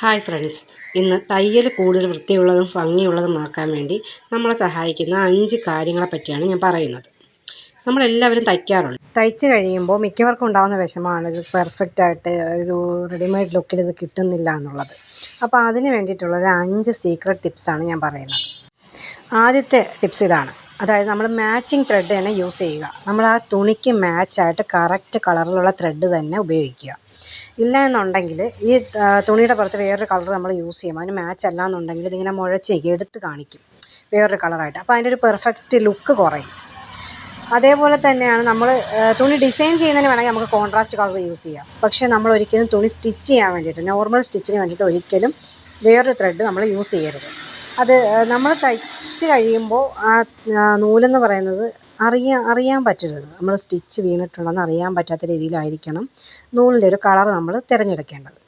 Hi friends ഇന്ന് തയ്യൽ കൂടുതൽ വൃത്തിയുള്ളതും ഭംഗിയുള്ളതുമാക്കാൻ വേണ്ടി നമ്മളെ സഹായിക്കുന്ന അഞ്ച് കാര്യങ്ങളെ പറ്റിയാണ് ഞാൻ പറയുന്നത്. നമ്മളെല്ലാവരും തയ്ക്കാറുണ്ട്. തയ്ച്ചു കഴിയുമ്പോൾ മിക്കവർക്കും ഉണ്ടാകുന്ന വിഷമമാണ് ഇത് പെർഫെക്റ്റ് ആയിട്ട് ഒരു റെഡിമെയ്ഡ് ലുക്കിൽ ഇത് കിട്ടുന്നില്ല എന്നുള്ളത്. അപ്പോൾ അതിന് വേണ്ടിയിട്ടുള്ള ഒരു അഞ്ച് സീക്രട്ട് ടിപ്സാണ് ഞാൻ പറയുന്നത്. ആദ്യത്തെ ടിപ്സ് ഇതാണ്. അതായത് നമ്മൾ മാച്ചിങ് ത്രെഡ് തന്നെ യൂസ് ചെയ്യുക. നമ്മൾ ആ തുണിക്ക് മാച്ചായിട്ട് കറക്റ്റ് കളറിലുള്ള ത്രെഡ് തന്നെ ഉപയോഗിക്കുക. ഇല്ല എന്നുണ്ടെങ്കിൽ ഈ തുണിയുടെ പുറത്ത് വേറൊരു കളർ നമ്മൾ യൂസ് ചെയ്യും. അതിന് മാച്ച് അല്ല എന്നുണ്ടെങ്കിൽ ഇതിങ്ങനെ മുഴച്ചേക്ക് എടുത്ത് കാണിക്കും. വേറൊരു കളറായിട്ട് അപ്പോൾ അതിന്റെ ഒരു പെർഫെക്റ്റ് ലുക്ക് കുറയും. അതേപോലെ തന്നെയാണ് നമ്മൾ തുണി ഡിസൈൻ ചെയ്യുന്നതിന് വേണമെങ്കിൽ നമുക്ക് കോൺട്രാസ്റ്റ് കളർ യൂസ് ചെയ്യാം. പക്ഷേ നമ്മൾ ഒരിക്കലും തുണി സ്റ്റിച്ച് ചെയ്യാൻ വേണ്ടിയിട്ട് നോർമൽ സ്റ്റിച്ചിന് വേണ്ടിയിട്ട് ഒരിക്കലും വേറൊരു ത്രെഡ് നമ്മൾ യൂസ് ചെയ്യരുത്. അത് നമ്മൾ തയ്ച്ച് കഴിയുമ്പോൾ ആ, നൂലെന്ന് പറയുന്നത് അറിയാൻ അറിയാൻ പറ്റരുത്. നമ്മൾ സ്റ്റിച്ച് വീണിട്ടുണ്ടെന്ന് അറിയാൻ പറ്റാത്ത രീതിയിലായിരിക്കണം നൂലിന്റെ ഒരു കളർ നമ്മൾ തിരഞ്ഞെടുക്കേണ്ടത്.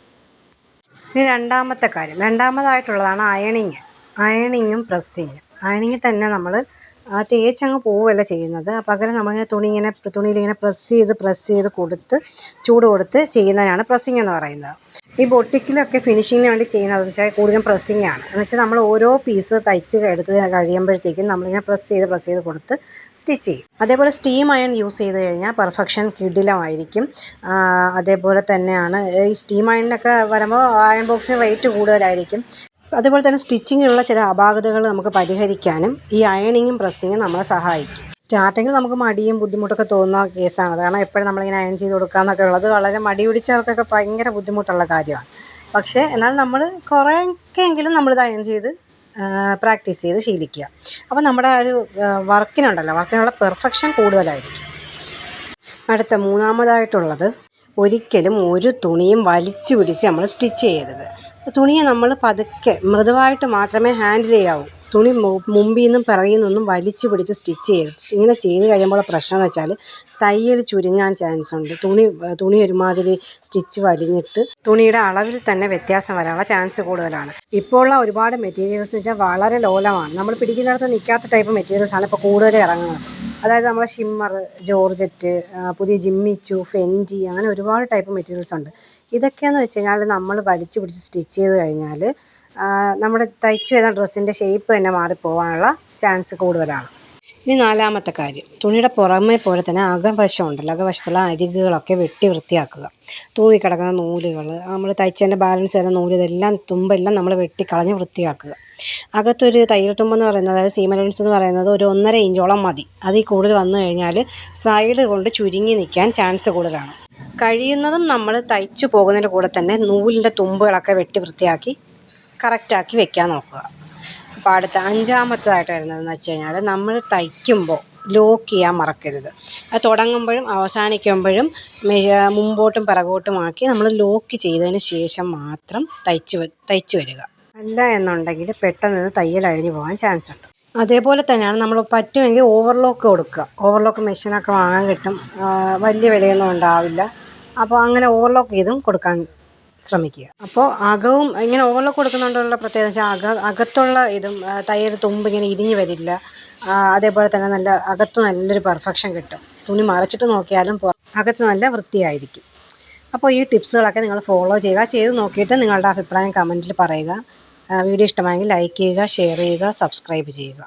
ഇനി രണ്ടാമത്തെ കാര്യം. രണ്ടാമതായിട്ടുള്ളതാണ് അയണിങ്. അയണിങ്ങും പ്രസ്സിങ്ങും. അയണിങ്ങിൽ തന്നെ നമ്മൾ തേച്ചങ്ങ് പോവുകയല്ല ചെയ്യുന്നത്. പകരം നമ്മളിങ്ങനെ തുണി ഇങ്ങനെ തുണിയിലിങ്ങനെ പ്രസ് ചെയ്ത് പ്രസ് ചെയ്ത് കൊടുത്ത് ചൂട് കൊടുത്ത് ചെയ്യുന്നതിനാണ് പ്രസ്സിങ് എന്ന് പറയുന്നത്. ഈ ബൊട്ടിക്കിലൊക്കെ ഫിനിഷിങ്ങിന് വേണ്ടി ചെയ്യുന്നത് വെച്ചാൽ കൂടുതലും പ്രസ്സിങ് ആണ്. എന്ന് വെച്ചാൽ നമ്മൾ ഓരോ പീസ് തയ്ച്ച് എടുത്ത് കഴിയുമ്പോഴത്തേക്കും നമ്മളിങ്ങനെ പ്രസ് ചെയ്ത് പ്രസ് ചെയ്ത് കൊടുത്ത് സ്റ്റിച്ച് ചെയ്യും. അതേപോലെ സ്റ്റീം അയൺ യൂസ് ചെയ്ത് കഴിഞ്ഞാൽ പെർഫെക്ഷൻ കിടിലമായിരിക്കും. അതേപോലെ തന്നെയാണ് ഈ സ്റ്റീം അയണിനൊക്കെ വരുമ്പോൾ അയൺ ബോക്സിന് റേറ്റ് കൂടുതലായിരിക്കും. അതുപോലെ തന്നെ സ്റ്റിച്ചിങ്ങിലുള്ള ചില അപാകതകൾ നമുക്ക് പരിഹരിക്കാനും ഈ അയണിങ്ങും പ്രസ്സിങ്ങും നമ്മളെ സഹായിക്കും. സ്റ്റാർട്ടിങ്ങിൽ നമുക്ക് മടിയും ബുദ്ധിമുട്ടൊക്കെ തോന്നുന്ന കേസാണ്. കാരണം എപ്പോഴും നമ്മളിങ്ങനെ അയൺ ചെയ്ത് കൊടുക്കാന്നൊക്കെ ഉള്ളത് വളരെ മടി പിടിച്ചവർക്കൊക്കെ ഭയങ്കര ബുദ്ധിമുട്ടുള്ള കാര്യമാണ്. പക്ഷേ എന്നാൽ നമ്മൾ കുറേയൊക്കെയെങ്കിലും നമ്മളിത് അയൺ ചെയ്ത് പ്രാക്ടീസ് ചെയ്ത് ശീലിക്കുക. അപ്പോൾ നമ്മുടെ ആ ഒരു വർക്കിനുണ്ടല്ലോ. വർക്കിനുള്ള പെർഫെക്ഷൻ കൂടുതലായിരിക്കും. അടുത്ത മൂന്നാമതായിട്ടുള്ളത് ഒരിക്കലും ഒരു തുണിയും വലിച്ചു പിടിച്ച് നമ്മൾ സ്റ്റിച്ച് ചെയ്യരുത്. തുണിയെ നമ്മൾ പതുക്കെ മൃദുവായിട്ട് മാത്രമേ ഹാൻഡിൽ ചെയ്യാവൂ. തുണി മുമ്പിൽ നിന്നും പിറകിൽ നിന്നും വലിച്ചു പിടിച്ച് സ്റ്റിച്ച് ചെയ്യരുത് ഇങ്ങനെ ചെയ്ത് കഴിയുമ്പോൾ പ്രശ്നം എന്ന് വെച്ചാൽ തയ്യൽ ചുരുങ്ങാൻ ചാൻസ് ഉണ്ട്. തുണി തുണി ഒരുമാതിരി സ്റ്റിച്ച് വലിഞ്ഞിട്ട് തുണിയുടെ അളവിൽ തന്നെ വ്യത്യാസം വരാനുള്ള ചാൻസ് കൂടുതലാണ്. ഇപ്പോൾ ഉള്ള ഒരുപാട് മെറ്റീരിയൽസ് വെച്ചാൽ വളരെ ലോലമാണ്. നമ്മൾ പിടിക്കുന്നിടത്ത് നിൽക്കാത്ത ടൈപ്പ് മെറ്റീരിയൽസാണ് ഇപ്പോൾ കൂടുതൽ ഇറങ്ങുന്നത്. അതായത് നമ്മളെ ഷിമ്മർ ജോർജറ്റ് പുതിയ ജിമ്മിച്ചു ഫെൻജി അങ്ങനെ ഒരുപാട് ടൈപ്പ് മെറ്റീരിയൽസ് ഉണ്ട്. ഇതൊക്കെയെന്ന് വെച്ച് കഴിഞ്ഞാൽ നമ്മൾ വലിച്ചു പിടിച്ച് സ്റ്റിച്ച് ചെയ്ത് കഴിഞ്ഞാൽ നമ്മുടെ തയ്ച്ച് വരുന്ന ഡ്രസ്സിന്റെ ഷേപ്പ് തന്നെ മാറിപ്പോവാനുള്ള ചാൻസ് കൂടുതലാണ്. ഇനി നാലാമത്തെ കാര്യം തുണിയുടെ പുറമേ പോലെ തന്നെ അകവശം ഉണ്ടല്ലോ അകവശത്തുള്ള അരികുകളൊക്കെ വെട്ടി വൃത്തിയാക്കുക. തൂങ്ങി കിടക്കുന്ന നൂലുകൾ നമ്മൾ തയ്ച്ചതിന്റെ ബാലൻസ് വരുന്ന നൂൽ ഇതെല്ലാം തുമ്പെല്ലാം നമ്മൾ വെട്ടിക്കളഞ്ഞ് വൃത്തിയാക്കുക. അകത്തൊരു തയ്യൽ തുമ്പെന്ന് പറയുന്നത് അതായത് സീമലൻസ് എന്ന് പറയുന്നത് ഒരു ഒന്നര ഇഞ്ചോളം മതി. അതിൽ കൂടുതൽ വന്നു കഴിഞ്ഞാൽ സൈഡ് കൊണ്ട് ചുരുങ്ങി നിൽക്കാൻ ചാൻസ് കൂടുതലാണ്. കഴിയുന്നതും നമ്മൾ തയ്ച്ചു പോകുന്നതിന്റെ കൂടെ തന്നെ നൂലിന്റെ തുമ്പുകളൊക്കെ വെട്ടി വൃത്തിയാക്കി കറക്റ്റാക്കി വെക്കാൻ നോക്കുക. അപ്പോൾ അടുത്ത അഞ്ചാമത്തതായിട്ട് വരുന്നതെന്ന് വെച്ച് കഴിഞ്ഞാൽ നമ്മൾ തയ്ക്കുമ്പോൾ ലോക്ക് ചെയ്യാൻ മറക്കരുത്. അത് തുടങ്ങുമ്പോഴും അവസാനിക്കുമ്പോഴും മുമ്പോട്ടും പിറകോട്ടുമാക്കി നമ്മൾ ലോക്ക് ചെയ്തതിന് ശേഷം മാത്രം തയ്ച്ച് തയ്ച്ച് വരിക. അല്ല എന്നുണ്ടെങ്കിൽ പെട്ടെന്ന് തയ്യൽ അഴിഞ്ഞു പോകാൻ ചാൻസ് ഉണ്ട്. അതേപോലെ തന്നെയാണ് നമ്മൾ പറ്റുമെങ്കിൽ ഓവർലോക്ക് കൊടുക്കുക. ഓവർലോക്ക് മെഷീനൊക്കെ വാങ്ങാൻ കിട്ടും. വലിയ വിലയൊന്നും ഉണ്ടാവില്ല. അപ്പോൾ അങ്ങനെ ഓവർലോക്ക് ചെയ്തും കൊടുക്കാൻ ശ്രമിക്കുക. അപ്പോൾ അകവും ഇങ്ങനെ ഓവർലോക്ക് കൊടുക്കുന്നുണ്ടുള്ള പ്രത്യേകത വെച്ചാൽ അക അകത്തുള്ള ഇതും തയ്യൽ തുമ്പ് ഇങ്ങനെ ഇരിഞ്ഞു വരില്ല. അതേപോലെ തന്നെ നല്ല അകത്ത് നല്ലൊരു പെർഫെക്ഷൻ കിട്ടും. തുണി മറച്ചിട്ട് നോക്കിയാലും അകത്ത് നല്ല വൃത്തിയായിരിക്കും. അപ്പോൾ ഈ ടിപ്സുകളൊക്കെ നിങ്ങൾ ഫോളോ ചെയ്യുക. ചെയ്ത് നോക്കിയിട്ട് നിങ്ങളുടെ അഭിപ്രായം കമന്റിൽ പറയുക. വീഡിയോ ഇഷ്ടമായെങ്കിൽ ലൈക്ക് ചെയ്യുക ഷെയർ ചെയ്യുക സബ്സ്ക്രൈബ് ചെയ്യുക.